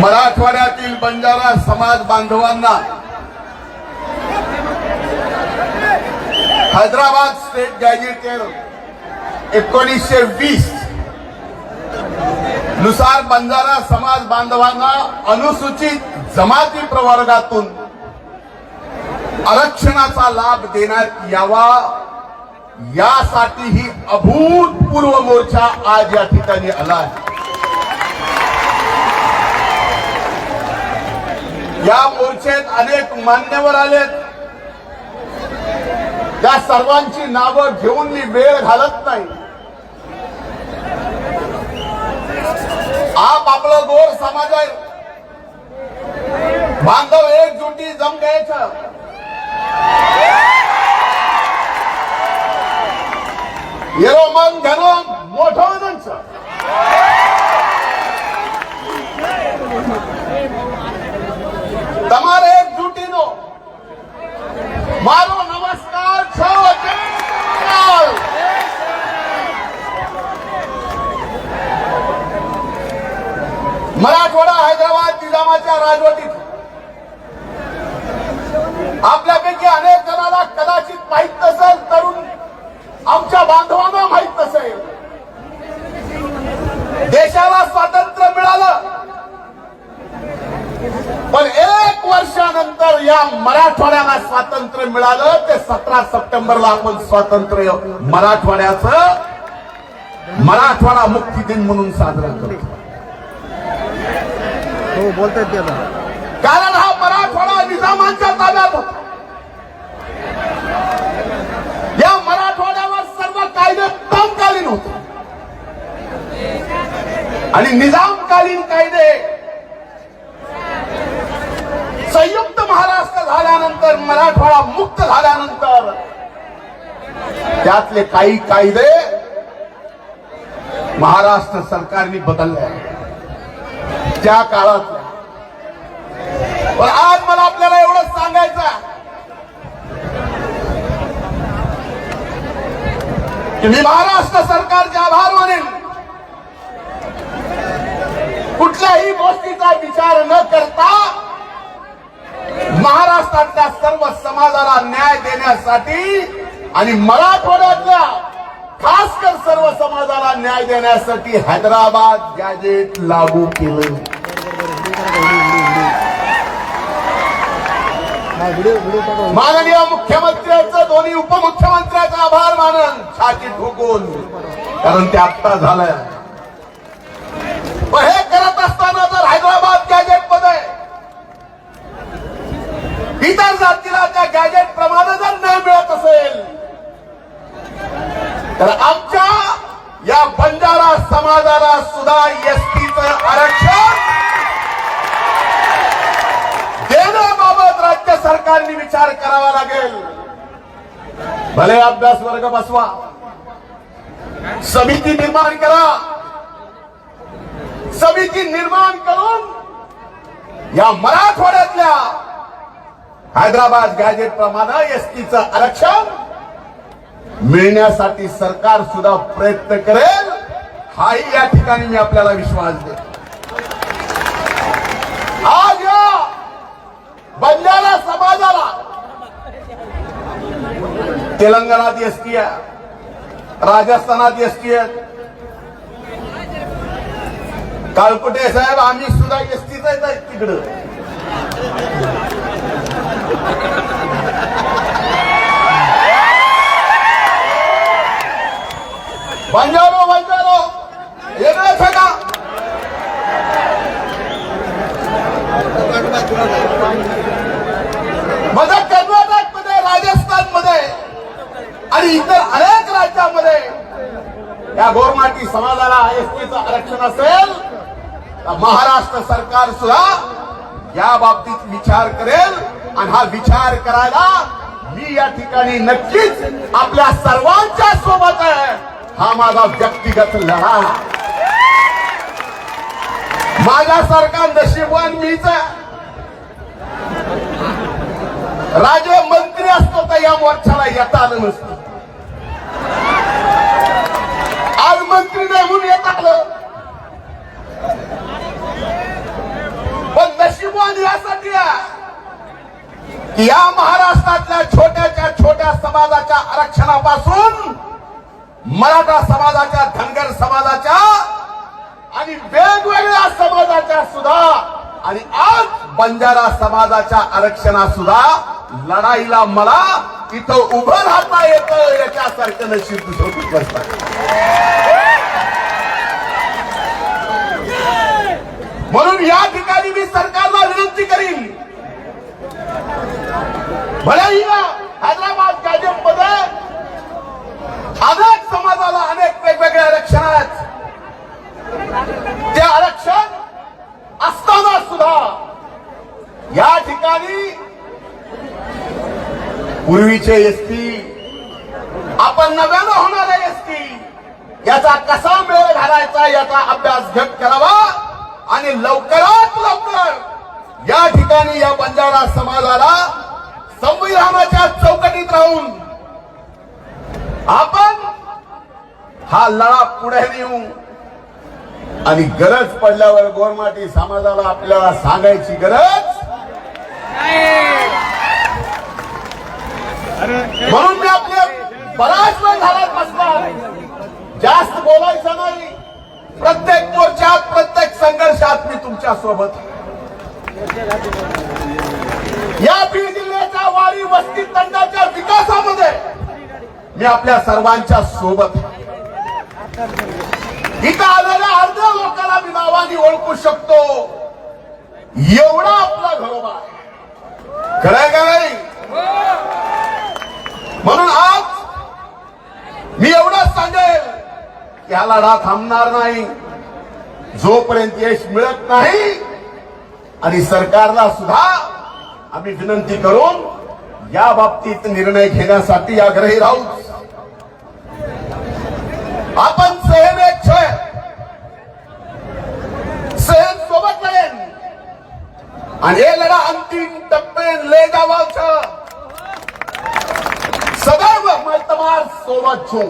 मराठवाड्यातील बंजारा समाज बांधवांना हैदराबाद स्टेट गॅजेटेड एकोणीसशे वीसनुसार बंजारा समाज बांधवांना अनुसूचित जमाती प्रवर्गातून आरक्षणाचा लाभ देण्यात यावा यासाठी ही अभूतपूर्व मोर्चा आज या ठिकाणी आला आहे. या मोर्चेत अनेक मान्यवर आलेत. त्या सर्वांची नावं घेऊन मी वेळ घालत नाही. आप आपलं गोर समाज आहे बांधव एकजुटी जम द्यायचं येरो मन घेणं मोठं म्हणायचं मराठवाडा हैदराबाद निजामाच्या राजवटीत. आपल्यापैकी अनेक जणांना कदाचित माहीत नसेल तरुण आमच्या बांधवांना माहीत नसेल. देशाला स्वातंत्र्य मिळालं. पण एक वर्षानंतर या मराठवाड्याला स्वातंत्र्य मिळालं ते सतरा सप्टेंबरला आपण स्वातंत्र्य मराठवाड्याचं मराठवाडा मुक्ती दिन म्हणून साजरा करतो. हो बोलतायत ते आता. कारण हा मराठवाडा निजामांच्या ताब्यात होता. या मराठवाड्यावर सर्व कायदे कमकालीन होते. आणि निजामकालीन कायदे संयुक्त महाराष्ट्र झाल्यानंतर मराठवाडा मुक्त झाल्यानंतर त्यातले काही कायदे महाराष्ट्र सरकारने बदलले त्या काळात पण आज मला आपल्याला एवढंच सांगायचं की मी महाराष्ट्र सरकारचे आभार मानेन. कुठल्याही गोष्टीचा विचार न करता महाराष्ट्रातल्या सर्व समाजाला न्याय देण्यासाठी आणि मराठवाड्यातल्या खास कर सर्व समाजाला न्याय देण्यासाठी हैदराबाद गॅजेट लागू केलं. माननीय मुख्यमंत्र्यांचं दोन्ही उपमुख्यमंत्र्यांचा आभार मानन छाती ठोकून. कारण ते आत्ता झालंय. पण हे करत असताना जर हैदराबाद गॅजेटमध्ये इतर जातीला त्या गॅजेट प्रमाणे जर न्याय मिळत असेल तर आमच्या या बंजारा समाजाला सुद्धा एसटीचं आरक्षण सरकारने विचार करावा लागेल. भले अभ्यास वर्ग बसवा. समिती निर्माण करा. समिती निर्माण करून या मराठवाड्यातल्या हैदराबाद गॅजेट प्रमाणे एसटीचं आरक्षण मिळण्यासाठी सरकार सुद्धा प्रयत्न करेल. हाही या ठिकाणी मी आपल्याला विश्वास देतो. आज या बंजारा समाजाला तेलंगणात एसटी आहे राजस्थानात एस टी आहेत काळकुटे साहेब? आम्ही सुद्धा एस एसटीच आहेत तिकडं. बंजारो बंजारो. येणार का मदत आणि इतर अनेक राज्यामध्ये या गोरमाटी समाजाला एसटीचं आरक्षण असेल तर महाराष्ट्र सरकार सुद्धा या बाबतीत विचार करेल आणि हा विचार करायला मी या ठिकाणी नक्कीच आपल्या सर्वांच्या सोबत आहे. हा माझा व्यक्तिगत लढा. माझ्यासारखा नशीबवान मीच आहे. राजे मंत्री या मोर्चाला येता आलं नसतं. आज मंत्री नाही म्हणून येत आलं पण आव्हान यासाठी या. महाराष्ट्रातल्या छोट्याच्या छोट्या समाजाच्या आरक्षणापासून मराठा समाजाच्या धनगर समाजाच्या आणि वेगवेगळ्या समाजाच्या सुद्धा आणि आज बंजारा समाजाच्या आरक्षणा सुद्धा लढाईला मला इथं उभं राहता येतं याच्यासारखं नशीब दुसरं कुठलंच म्हणून या ठिकाणी मी सरकारला विनंती करीन. भलेही हैदराबाद गॅजेटमध्ये अनेक समाजाला अनेक वेगवेगळे आरक्षण आहेत. ते आरक्षण असताना सुद्धा या ठिकाणी पूर्वीचे एसटी आपण नव्यानं होणारे एसटी याचा कसा मेळ घालायचा याचा अभ्यास घट करावा आणि लवकरात लवकर या ठिकाणी या बंजारा समाजाला संविधानाच्या चौकटीत राहून आपण हा लढा पुढे नेऊ. आणि गरज पडल्यावर गोरमाटी समाजाला आपल्याला सांगायची गरज म्हणून मी आपले बराच वेळ झाला बसला जास्त बोलायचं नाही. प्रत्येक मोर्चात प्रत्येक संघर्षात मी तुमच्यासोबत या बीड जिल्ह्याच्या वाडी वस्ती तंडाच्या विकासामध्ये मी आपल्या सर्वांच्या सोबत इथं आलेल्या अर्ध्या लोकांना मी नावाने ओळखू शकतो. एवढा आपला घरोबा आहे. खरंय का नाही म्हणून आज मी एवढंच सांगेल त्या लढा थांबणार नाही. जोपर्यंत यश मिळत नाही आणि सरकारला सुद्धा आम्ही विनंती करून या बाबतीत निर्णय घेण्यासाठी आग्रही राहू. आपण सहन एक सहन सोबत लढेन आणि हे लढा अंतिम टप्पे ले गावाच. सदैव मतमार सोबत छू.